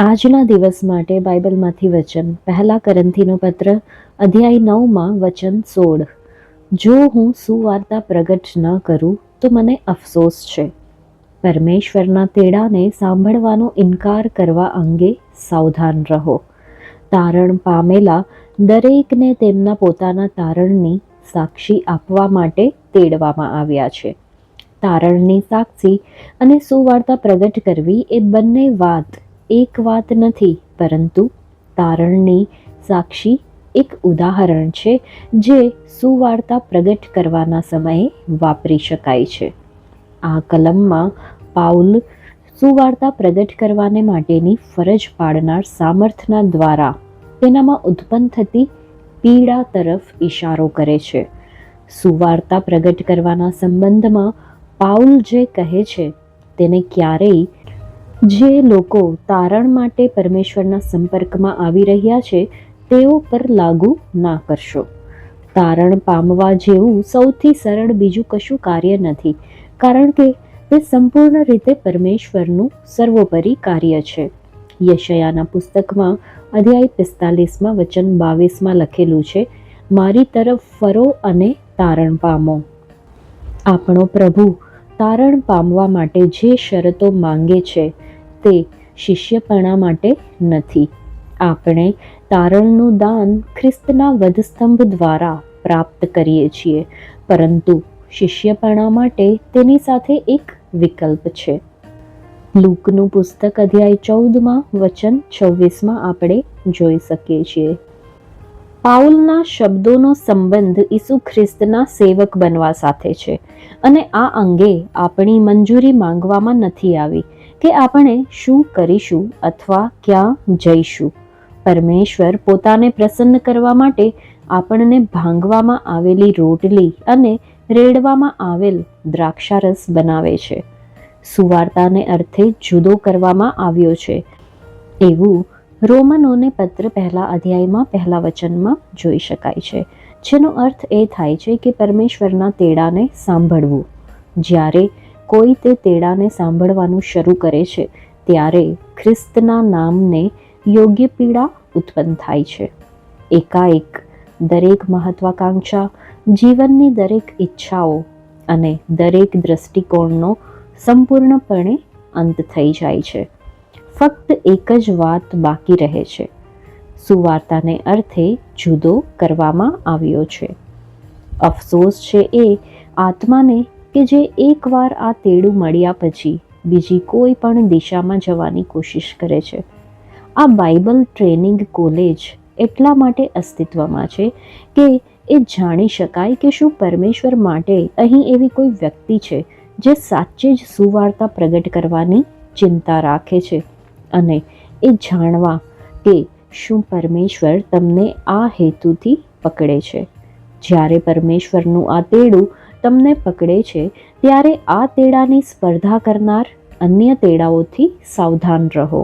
આજના દિવસ માટે બાઇબલમાંથી વચન. પહેલા કરંથીનો પત્ર, અધ્યાય નવમાં વચન સોળ. જો હું સુવાર્તા પ્રગટ ન કરું, તો મને અફસોસ છે. પરમેશ્વરના તેડાને સાંભળવાનો ઇનકાર કરવા અંગે સાવધાન રહો. તારણ પામેલા દરેકને તેમના પોતાના તારણની સાક્ષી આપવા માટે તેડવામાં આવ્યા છે. તારણની સાક્ષી અને સુવાર્તા પ્રગટ કરવી એ બંને વાત એક વાત નથી, પરંતુ તારણની સાક્ષી એક ઉદાહરણ છે જે સુવાર્તા પ્રગટ કરવાના સમયે વાપરી શકાય છે. આ કલમમાં પાઉલ સુવાર્તા પ્રગટ કરવાને માટેની ફરજ પાડનાર સામર્થના દ્વારા તેનામાં ઉત્પન્ન થતી પીડા તરફ ઇશારો કરે છે. સુવાર્તા પ્રગટ કરવાના સંબંધમાં પાઉલ જે કહે છે, તેને ક્યારેય જે લોકો તારણ માટે પરમેશ્વરના સંપર્કમાં આવી રહ્યા છે, તેઓ પર લાગુ ના કરશો. તારણ પામવા જેવું સૌથી સરળ બીજું કશું કાર્ય નથી, કારણ કે તે સંપૂર્ણ રીતે પરમેશ્વરનું સર્વોપરી કાર્ય છે. યશયાના પુસ્તકમાં અધ્યાય પિસ્તાલીસમાં વચન બાવીસમાં લખેલું છે, મારી તરફ ફરો અને તારણ પામો. આપણો પ્રભુ તારણ પામવા માટે જે શરતો માંગે છે તે શિષ્યપણા માટે નથી. આપણે તારણનું દાન ખ્રિસ્તના વધસ્તંભ દ્વારા પ્રાપ્ત કરીએ છીએ, પરંતુ શિષ્યપણા માટે તેની સાથે એક વિકલ્પ છે. લૂકનું પુસ્તક અધ્યાય ચૌદમાં વચન છવ્વીસમાં આપણે જોઈ શકીએ છીએ. પાઉલના શબ્દોનો સંબંધ ઈસુ ખ્રિસ્તના સેવક બનવા સાથે છે અને આ અંગે આપણી મંજૂરી માંગવામાં નથી આવી. કે આપણે શું કરીશું અથવા ક્યાં જઈશું? પરમેશ્વર પોતાને પ્રસન્ન કરવા માટે આપણને ભાંગવામાં આવેલી રોટલી અને રેડવામાં આવેલ દ્રાક્ષારસ બનાવે છે. સુવાર્તાને અર્થે જુદો કરવામાં આવ્યો છે. એવું રોમનોને પત્ર પહેલા અધ્યાયમાં પહેલા વચનમાં જોઈ શકાય છે. જેનો અર્થ એ થાય છે કે પરમેશ્વરના તેડાને સાંભળવું. જ્યારે કોઈ તે તેડાને સાંભળવાનું શરૂ કરે છે, ત્યારે ખ્રિસ્તના નામને યોગ્ય પીડા ઉત્પન્ન થાય છે. એકાએક દરેક મહત્વાકાંક્ષા, જીવનની દરેક ઈચ્છાઓ અને દરેક દ્રષ્ટિકોણનો સંપૂર્ણપણે અંત થઈ જાય છે. ફક્ત એક જ વાત બાકી રહે છે. સુવાર્તાને અર્થે જુદો કરવામાં આવ્યો છે. અફસોસ છે એ, આત્માને કે જે એકવાર આ તેડું મળ્યા પછી બીજી કોઈ પણ દિશામાં જવાની કોશિશ કરે છે. આ બાઇબલ ટ્રેનિંગ કોલેજ એટલા માટે અસ્તિત્વમાં છે કે એ જાણી શકાય કે શું પરમેશ્વર માટે અહીં એવી કોઈ વ્યક્તિ છે જે સાચે જ સુવાર્તા પ્રગટ કરવાની ચિંતા રાખે છે અને એ જાણવા કે શું પરમેશ્વર તમને આ હેતુથી પકડે છે. જ્યારે પરમેશ્વરનું આ તેડું તમને પકડે છે ત્યારે આ તેડાની સ્પર્ધા કરનાર અન્ય તેડાઓથી સાવધાન રહો.